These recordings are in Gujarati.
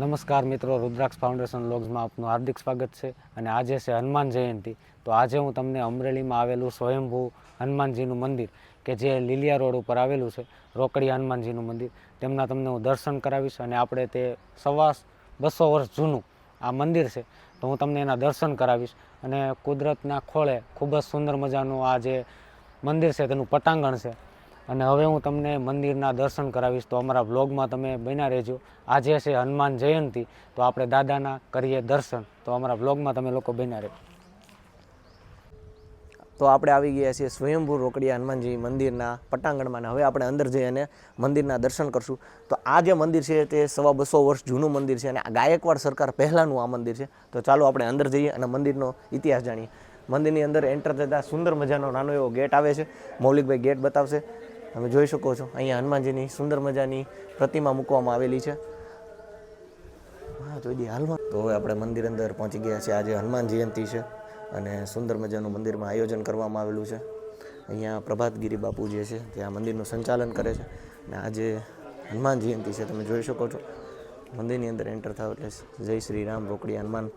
નમસ્કાર મિત્રો, રુદ્રાક્ષ ફાઉન્ડેશન લોગ્સમાં આપનું હાર્દિક સ્વાગત છે અને આજે છે હનુમાન જયંતિ. તો આજે હું તમને અમરેલીમાં આવેલું સ્વયંભૂ હનુમાનજીનું મંદિર કે જે લીલિયા રોડ ઉપર આવેલું છે રોકડી હનુમાનજીનું મંદિર, તેમના તમને હું દર્શન કરાવીશ અને આપણે તે સવા બસો વર્ષ જૂનું આ મંદિર છે, તો હું તમને એના દર્શન કરાવીશ. અને કુદરતના ખોળે ખૂબ જ સુંદર મજાનું આ જે મંદિર છે તેનું પટાંગણ છે અને હવે હું તમને મંદિરના દર્શન કરાવીશ તો અમારા બ્લોગમાં તમે બન્યા રહેજો. આજે છે હનુમાન જયંતિ, તો આપણે દાદાના કરીએ દર્શન. તો અમારા બ્લોગમાં તમે લોકો બન્યા રહેજો. તો આપણે આવી ગયા છીએ સ્વયંભૂ રોકડિયા હનુમાનજી મંદિરના પટાંગણમાં હવે આપણે અંદર જઈ અને મંદિરના દર્શન કરશું. તો આ જે મંદિર છે તે સવા બસો વર્ષ જૂનું મંદિર છે અને ગાયકવાડ સરકાર પહેલાંનું આ મંદિર છે. તો ચાલો આપણે અંદર જઈએ અને મંદિરનો ઇતિહાસ જાણીએ. મંદિરની અંદર એન્ટર થતાં સુંદર મજાનો નાનો એવો ગેટ આવે છે. મૌલિકભાઈ ગેટ બતાવશે. તમે જોઈ શકો છો. અહીંયા હનુમાનજીની સુંદર મજાની પ્રતિમા મૂકવામાં આવેલી છે. હા જોઈ દઈએ હાલમાં તો હવે આપણે મંદિર અંદર પહોંચી ગયા છીએ. આજે હનુમાન જયંતિ છે અને સુંદર મજાનું મંદિરમાં આયોજન કરવામાં આવેલું છે. અહીંયા પ્રભાતગીરી બાપુ જે છે, તે આ મંદિરનું સંચાલન કરે છે. અને આજે હનુમાન જયંતિ છે, તમે જોઈ શકો છો. મંદિરની અંદર એન્ટર થાવ એટલે જય શ્રી રામ રોકડી હનુમાન.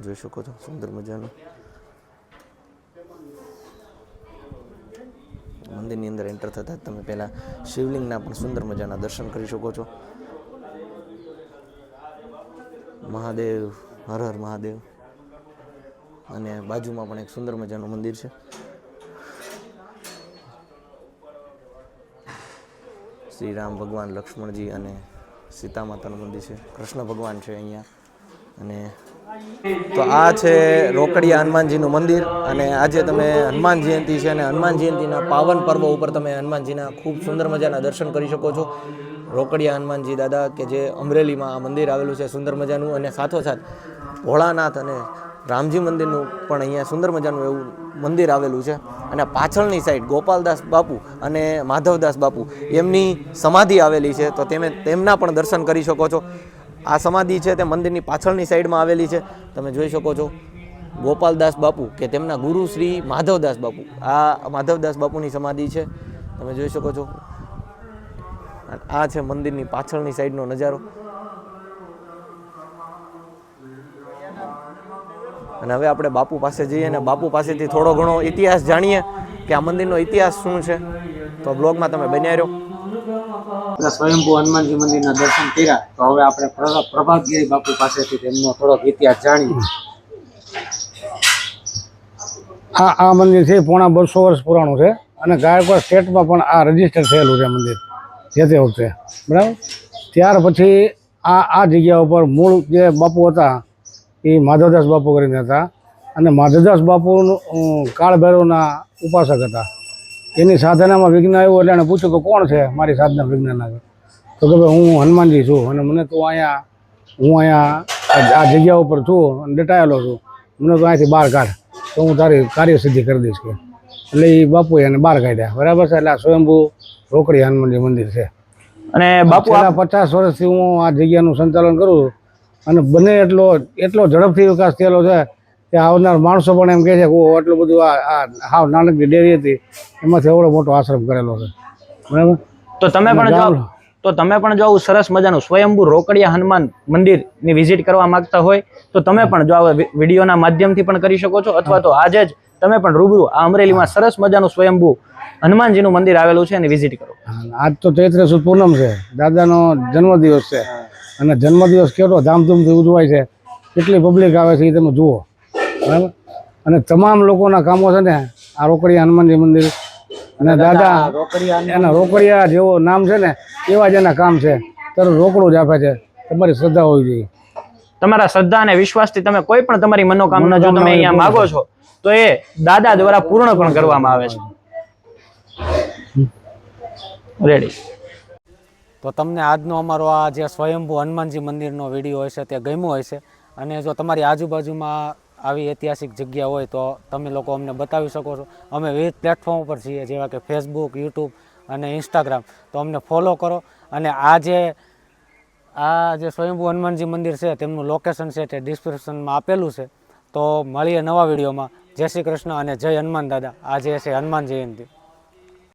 જોઈ શકો છો, સુંદર મજાનું. મંદિરની અંદર એન્ટર થતાં તમે પહેલાં શિવલિંગના પણ સુંદર મજાના દર્શન કરી શકો છો. મહાદેવ, હર હર મહાદેવ. અને બાજુમાં પણ એક સુંદર મજાનું મંદિર છે. શ્રી રામ ભગવાન લક્ષ્મણજી અને સીતા માતાનું મંદિર છે. કૃષ્ણ ભગવાન છે અહીંયા. અને તો આ છે રોકડિયા હનુમાનજીનું મંદિર અને આજે તમે હનુમાન જયંતિ છે અને હનુમાન જયંતિના પાવન પર્વ ઉપર તમે હનુમાનજીના ખૂબ સુંદર મજાના દર્શન કરી શકો છો. રોકડિયા હનુમાનજી દાદા કે જે અમરેલીમાં આ મંદિર આવેલું છે સુંદર મજાનું અને સાથોસાથ ભોળાનાથ અને રામજી મંદિરનું પણ અહીંયા સુંદર મજાનું એવું મંદિર આવેલું છે. અને પાછળની સાઈડ ગોપાલદાસ બાપુ અને માધવદાસ બાપુ એમની સમાધિ આવેલી છે. તો તમે તેમના પણ દર્શન કરી શકો છો. આ સમાધિ છે તે મંદિરની પાછળની સાઈડમાં આવેલી છે. તમે જોઈ શકો છો ગોપાલદાસ બાપુ કે તેમના ગુરુ શ્રી માધવદાસ બાપુ. આ માધવદાસ બાપુની સમાધિ છે. તમે જોઈ શકો છો. આ છે મંદિરની પાછળની સાઈડનો નજારો. અને હવે આપણે બાપુ પાસે જઈએ અને બાપુ પાસેથી થોડો ઘણો ઇતિહાસ જાણીએ કે આ મંદિરનો ઇતિહાસ શું છે. તો બ્લોગમાં તમે બન્યા રહ્યો સ્વયંભૂ હનુમાનજી મંદિરના દર્શન કર્યા. તો હવે આપણે પ્રભાતગીરી બાપુ પાસેથી તેમનો થોડોક ઇતિહાસ જાણીએ. હા, આ મંદિર છે, પોણા બસો વર્ષ પુરાણું છે. અને ગાયકવાડ સ્ટેટમાં પણ આ રજિસ્ટર થયેલું છે મંદિર. જે તે વખતે. બરાબર? ત્યાર પછી આ આ જગ્યા ઉપર મૂળ જે બાપુ હતા, એ માધવદાસ બાપુ કરીને હતા. અને માધવદાસ બાપુનું કાળભૈરવના ઉપાસક હતા. એની સાધનામાં વિઘ્ન આવ્યું એટલે એણે પૂછ્યું કે કોણ છે મારી સાધના વિઘ્નના તો કે ભાઈ હું હનુમાનજી છું અને મને તો અહીંયા હું અહીંયા આ- જગ્યા ઉપર છું અને દટાયેલો છું. મને તો અહીંથી બહાર કાઢ. તો હું તારી કાર્યસિદ્ધિ કરી દઈશ કે. એટલે એ બાપુએ એને બહાર કાઢ્યા. બરાબર છે? એટલે આ સ્વયંભૂ રોકડી હનુમાનજી મંદિર છે. અને બાપુ પચાસ વર્ષથી હું આ જગ્યાનું સંચાલન કરું છું. અને બને એટલો એટલો ઝડપથી વિકાસ થયેલો છે કે આવનાર માણસો પણ એમ કહે છે કે આટલું બધું આ આ હાવ નાનકડી ડેરી હતી એમાંથી એવડો મોટો આશ્રમ કરેલો છે. બરાબર? તો તમે પણ જાઓ તો તમે પણ જો આવું સરસ મજાનું સ્વયંભૂ રોકડિયા હનુમાન મંદિરની વિઝિટ કરવા માંગતા હોય તો તમે પણ જો આ વિડીયોના માધ્યમથી પણ કરી શકો છો અથવા તો આજે જ તમે પણ રૂબરૂ આ અમરેલીમાં સરસ મજાનું સ્વયંભૂ હનુમાનજીનું મંદિર આવેલું છે એની વિઝિટ કરો. આજ તો ચૈત્ર સુદ પૂનમ છે. દાદાનો જન્મદિવસ છે. અને જન્મદિવસ કેટલો ધામધૂમથી ઉજવાય છે. કેટલી પબ્લિક આવે છે એ તમે જુઓ. બરાબર? અને તમામ લોકોના કામો છે ને આ રોકડિયા હનુમાનજી મંદિર અને દાદા એના રોકડિયા જેવો નામ છે ને એવા જ એના કામ છે. તરત રોકડું જ આપે છે. તમારી શ્રદ્ધા હોવી જોઈએ. તમારા શ્રદ્ધા અને વિશ્વાસથી તમે કોઈ પણ તમારી મનોકામના જો તમે અહીંયા માગો છો તો એ દાદા દ્વારા પૂર્ણ પણ કરવામાં આવે છે. રેડી તો તમને આજનો અમારો આ જે સ્વયંભૂ હનુમાનજી મંદિરનો વીડિયો હશે તે ગમ્યો હશે. અને જો તમારી આજુબાજુમાં આવી ઐતિહાસિક જગ્યા હોય તો તમે લોકો અમને બતાવી શકો છો. અમે વિવિધ પ્લેટફોર્મ ઉપર છીએ, જેવા કે ફેસબુક યુટ્યુબ અને ઇન્સ્ટાગ્રામ તો અમને ફોલો કરો અને આ જે આ જે સ્વયંભુ હનુમાનજી મંદિર છે, તેમનું લોકેશન છે તે ડિસ્ક્રિપ્શનમાં આપેલું છે. તો મળીએ નવા વિડીયોમાં. જય શ્રી કૃષ્ણ અને જય હનુમાન દાદા. આજે છે હનુમાન જયંતિ